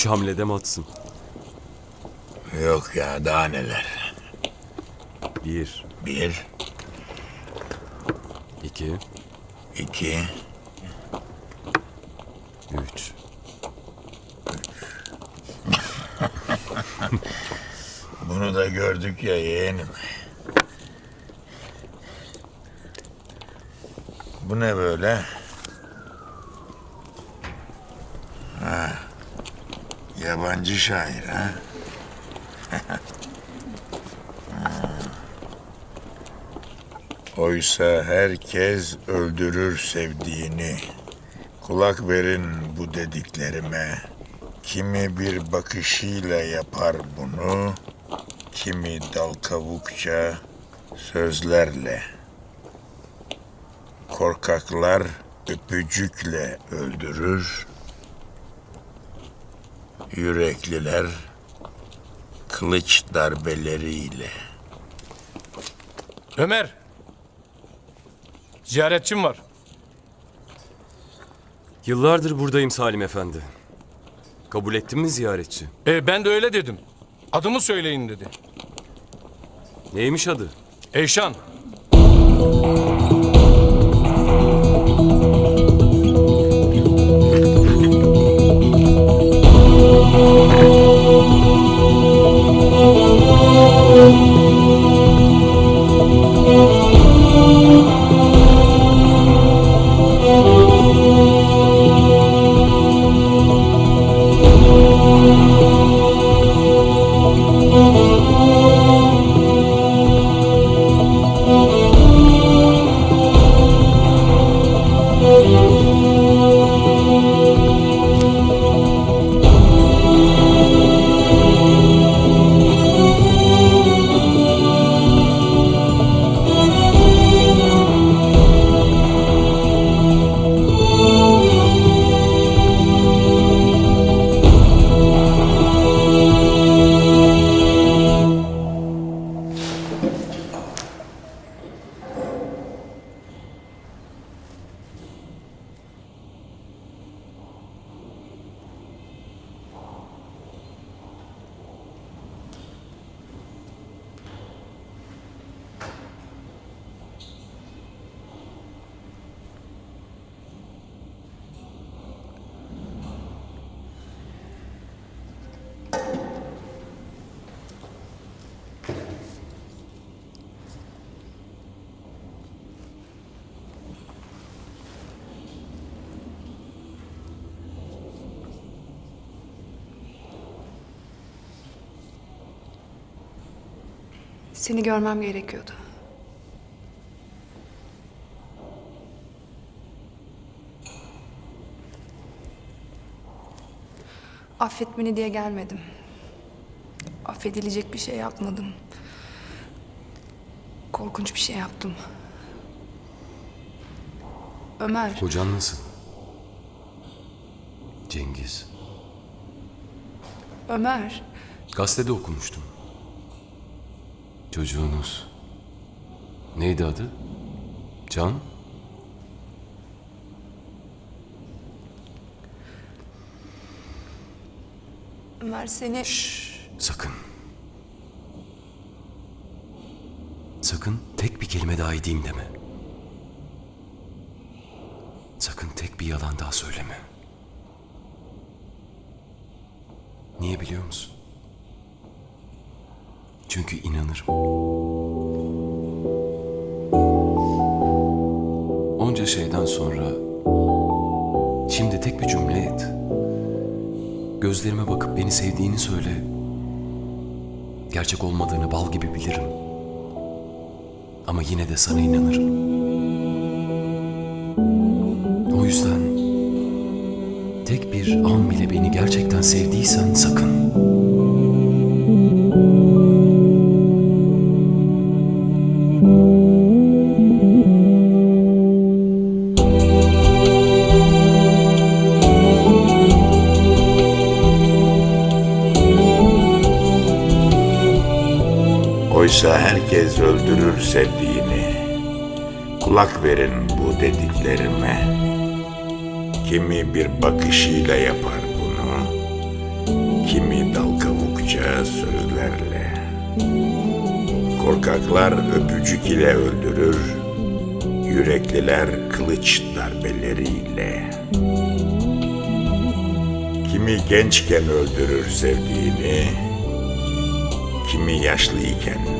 Üç hamlede mi atsın? Yok ya daha neler. Bir, Bir, iki, iki, üç. bunu da gördük ya yeğenim. Bu ne böyle? Ha, yabancı şair ha? Oysa herkes öldürür sevdiğini. Kulak verin bu dediklerime. Kimi bir bakışıyla yapar bunu, kimi dal kavukça sözlerle. Korkaklar öpücükle öldürür, yürekliler kılıç darbeleriyle. Ömer. Ziyaretçim var. Yıllardır buradayım Salim Efendi. Kabul ettin mi ziyaretçi? E, ben de öyle dedim. Adımı söyleyin dedi. Neymiş adı? Eyşan. Seni görmem gerekiyordu. Affet beni diye gelmedim. Affedilecek bir şey yapmadım. Korkunç bir şey yaptım. Ömer, Hocan nasıl? Cengiz. Ömer. Gazetede okumuştum. Çocuğunuz. Neydi adı? Can? Ömer seni... Sakın. Sakın tek bir kelime daha edeyim deme. Sakın tek bir yalan daha söyleme. Niye biliyor musun? Çünkü inanırım. Onca şeyden sonra şimdi tek bir cümle et. Gözlerime bakıp beni sevdiğini söyle. Gerçek olmadığını bal gibi bilirim. Ama yine de sana inanırım. O yüzden tek bir an bile beni gerçekten sevdiysen sakın. Öldürür sevdiğini. Kulak verin bu dediklerime. Kimi bir bakışıyla yapar bunu, kimi dal kavukça sözlerle. Korkaklar öpücük ile öldürür, yürekliler kılıç darbeleriyle. Kimi gençken öldürür sevdiğini, kimi yaşlıyken.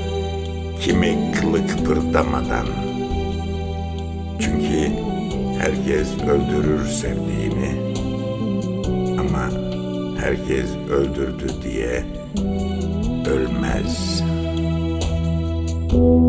kimi kılı kıpırdamadan. Çünkü herkes öldürür sevdiğini. Ama herkes öldürdü diye ölmez. Ben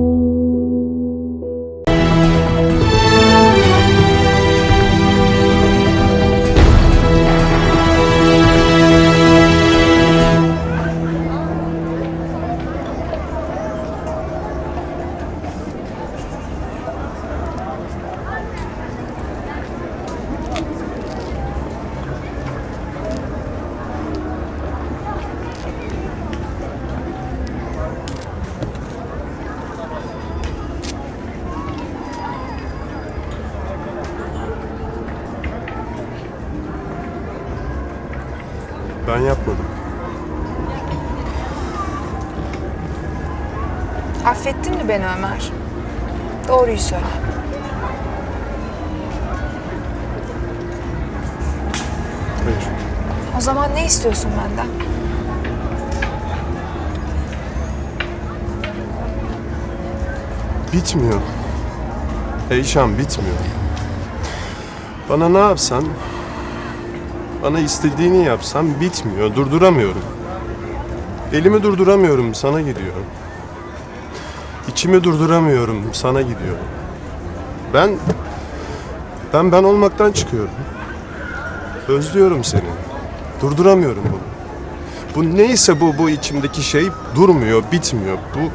Affettin mi beni Ömer? Doğruyu söyle. Hayır. O zaman ne istiyorsun benden? Bitmiyor. Eyşan bitmiyor. Bana ne yapsan, bana istediğini yapsam bitmiyor. Durduramıyorum. Elimi durduramıyorum, sana gidiyorum. İçimi durduramıyorum, sana gidiyorum. Ben, ben ben olmaktan çıkıyorum. Özlüyorum seni. Durduramıyorum bunu. Bu neyse bu, bu içimdeki şey durmuyor, bitmiyor. Bu,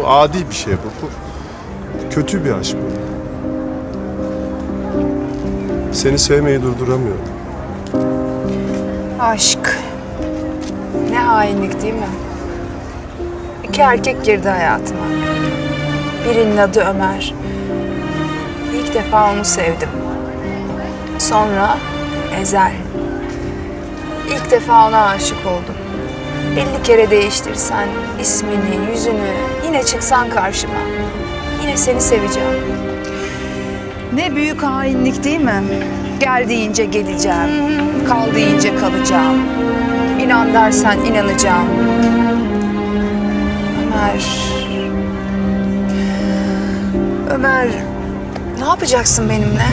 bu adi bir şey bu. Bu kötü bir aşk bu. Seni sevmeyi durduramıyorum. Aşk. Ne hainlik değil mi? İki erkek girdi hayatıma. Birinin adı Ömer. İlk defa onu sevdim. Sonra Ezel. İlk defa ona aşık oldum. 50 kere değiştirsen ismini, yüzünü, yine çıksan karşıma. Yine seni seveceğim. Ne büyük hainlik değil mi? Gel deyince geleceğim, kal deyince kalacağım. İnan dersen inanacağım. Ömer... Ömer, ne yapacaksın benimle?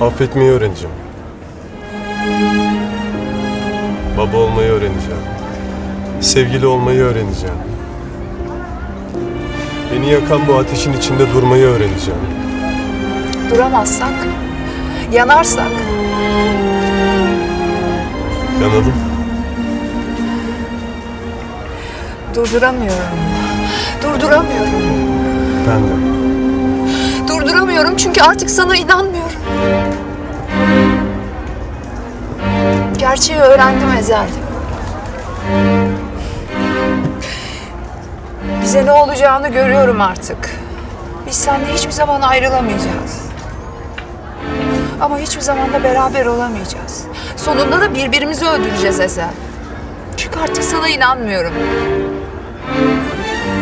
Affetmeyi öğreneceğim. Baba olmayı öğreneceğim. Sevgili olmayı öğreneceğim. Beni yakan bu ateşin içinde durmayı öğreneceğim. Duramazsak, yanarsak, Yanalım. durduramıyorum. Durduramıyorum. Ben de. Durduramıyorum çünkü artık sana inanmıyorum. Gerçeği öğrendim Ezel. Bize ne olacağını görüyorum artık. Biz seninle hiçbir zaman ayrılamayacağız. Ama hiçbir zaman da beraber olamayacağız. Sonunda da birbirimizi öldüreceğiz Ezel. Çünkü artık sana inanmıyorum.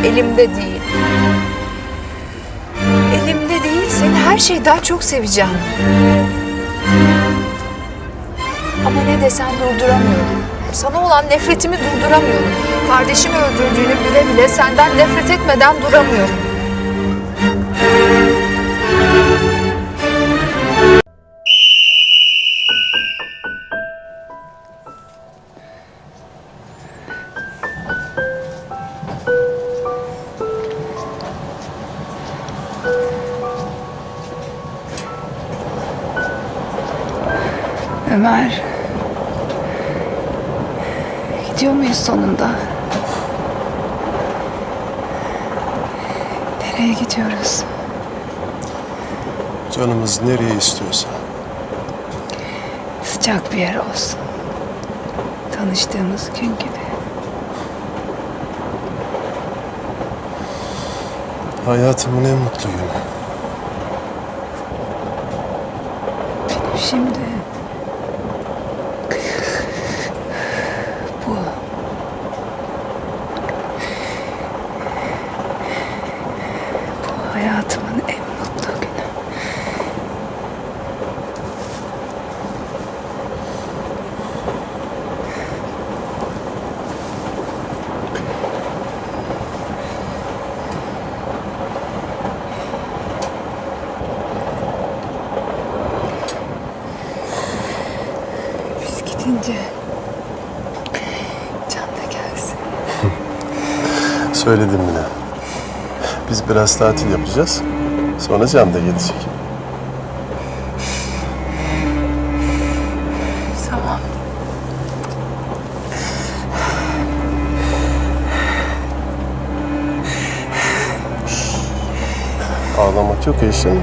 Elimde değil. Elimde değil, seni her şeyden çok seveceğim. Ama ne desen durduramıyorum. Sana olan nefretimi durduramıyorum. Kardeşimi öldürdüğünü bile bile senden nefret etmeden duramıyorum. Nereye gidiyoruz? Canımız nereye istiyorsa. Sıcak bir yer olsun. Tanıştığımız gün gibi. Hayatımın en mutlu günü. Şimdi... Bu. Bu hayatımın en mutlu günü. Biz gidince Can da gelsin. Söyledim bile. Biz biraz tatil yapacağız. Sonra Can da gelecek. Tamam. Ağlamak yok Eşen.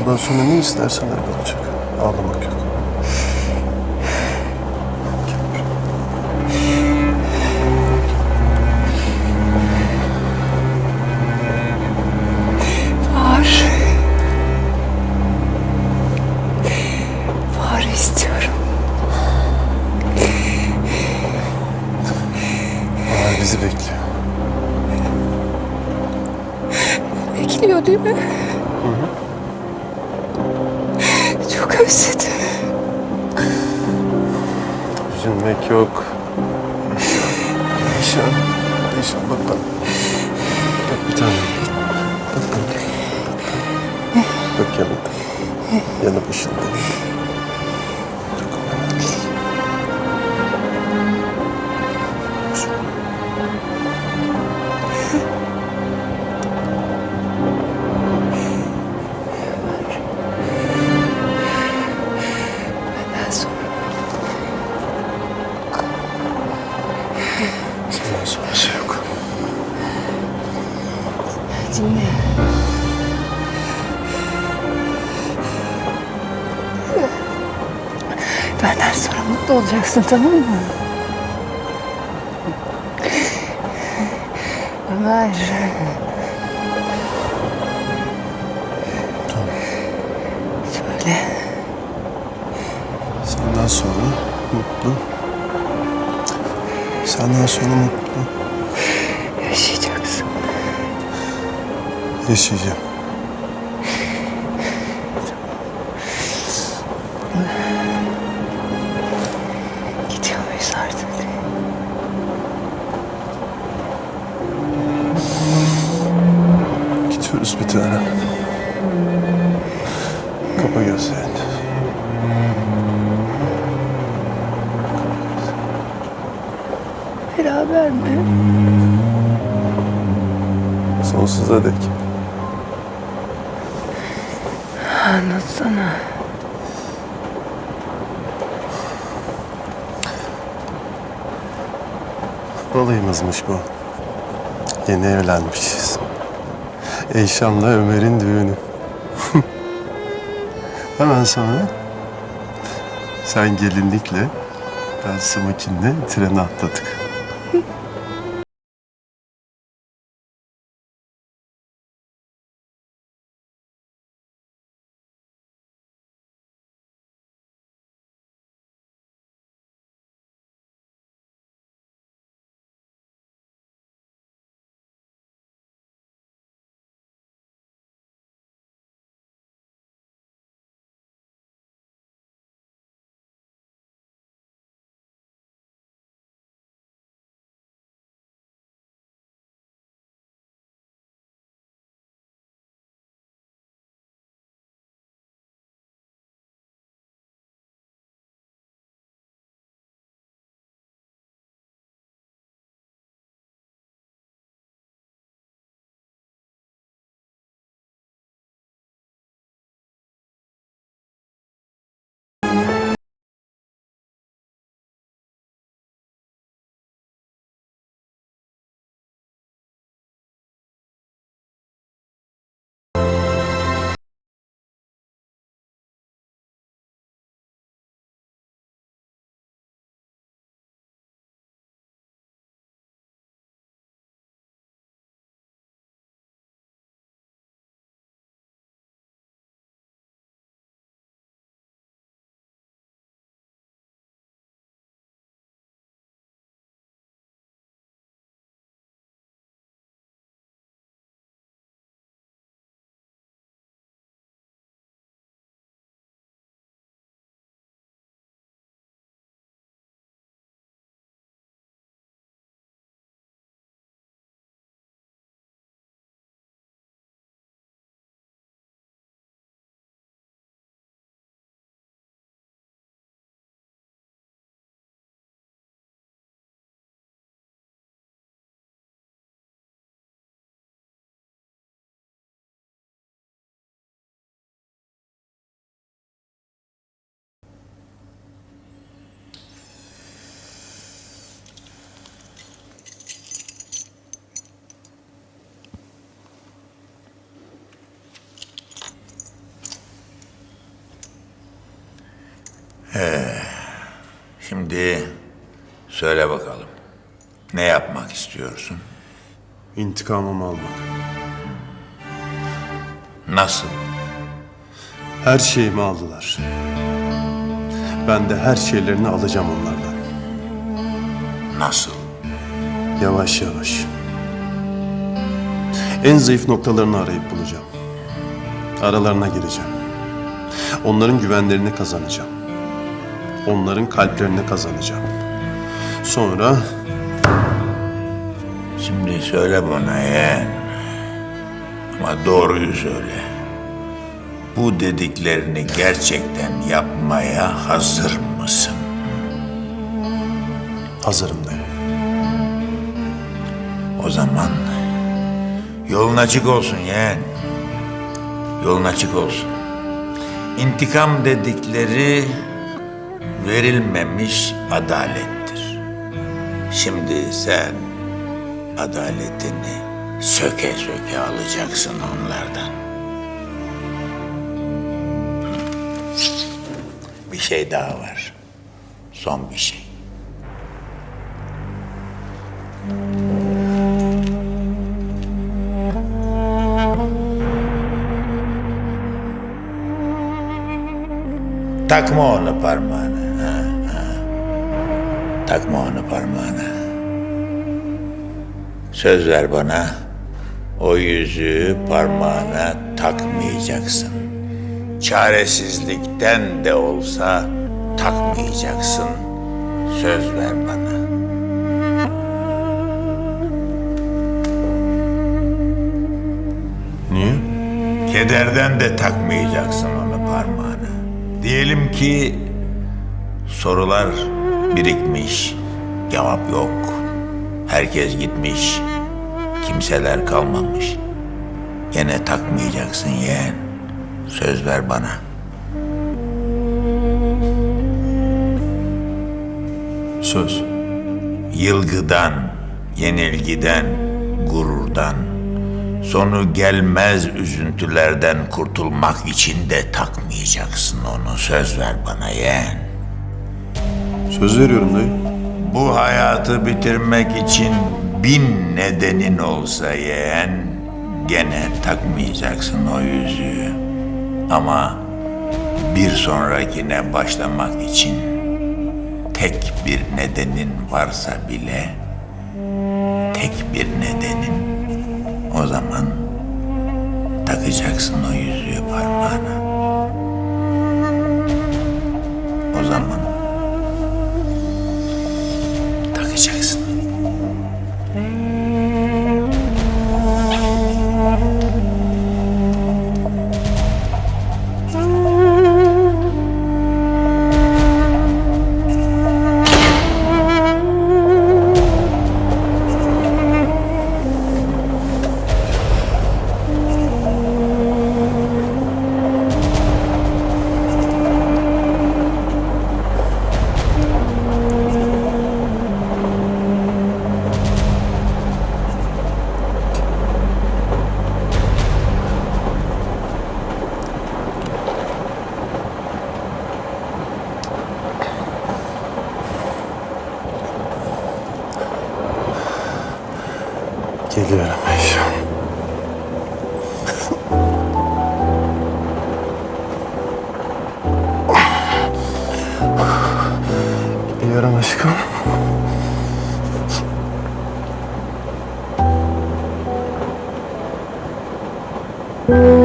Bundan sonra ne istersen öyle olacak. Ağlamak yok. 真的不行。Olacaksın tamam mı? Ömer. Söyle. Senden sonra mutlu. Senden sonra mutlu. Yaşayacaksın. Yaşayacağım. Sonsuza dek. Anlatsana. Balayımızmış bu. Yeni evlenmişiz. Eyşan'la Ömer'in düğünü. Hemen sonra sen gelinlikle ben smokinle trene atladık. Şimdi söyle bakalım. Ne yapmak istiyorsun? İntikamımı almak. Nasıl? Her şeyimi aldılar. Ben de her şeylerini alacağım onlardan. Nasıl? Yavaş yavaş. En zayıf noktalarını arayıp bulacağım. Aralarına gireceğim. Onların güvenlerini kazanacağım. Onların kalplerini kazanacağım. Sonra Şimdi söyle bana yeğen. Ama doğruyu söyle. Bu dediklerini gerçekten yapmaya hazır mısın? hazırım dayı. O zaman yolun açık olsun yeğen. Yolun açık olsun. İntikam dedikleri verilmemiş adalettir. Şimdi sen adaletini söke söke alacaksın onlardan. Bir şey daha var. Son bir şey. Takma onu parmağına. Takma onu parmağına. Söz ver bana. O yüzüğü parmağına takmayacaksın. Çaresizlikten de olsa takmayacaksın. Söz ver bana. Niye? Kederden de takmayacaksın onu parmağına. Diyelim ki sorular birikmiş, cevap yok. Herkes gitmiş, kimseler kalmamış. Gene takmayacaksın yeğen. Söz ver bana. Söz. Yılgıdan, yenilgiden, gururdan, sonu gelmez üzüntülerden kurtulmak için de takmayacaksın onu. Söz ver bana yeğen. Söz veriyorum dayı. Bu hayatı bitirmek için bin nedenin olsa yeğen, gene takmayacaksın o yüzüğü. Ama bir sonrakine başlamak için tek bir nedenin varsa bile, tek bir nedenin, o zaman takacaksın o yüzüğü parmağına. O zaman takacaksın. Her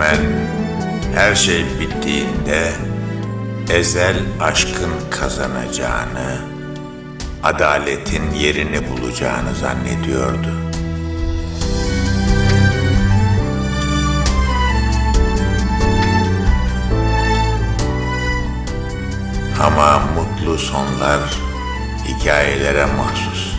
rağmen her şey bittiğinde ezel aşkın kazanacağını, adaletin yerini bulacağını zannediyordu. Ama mutlu sonlar hikayelere mahsus.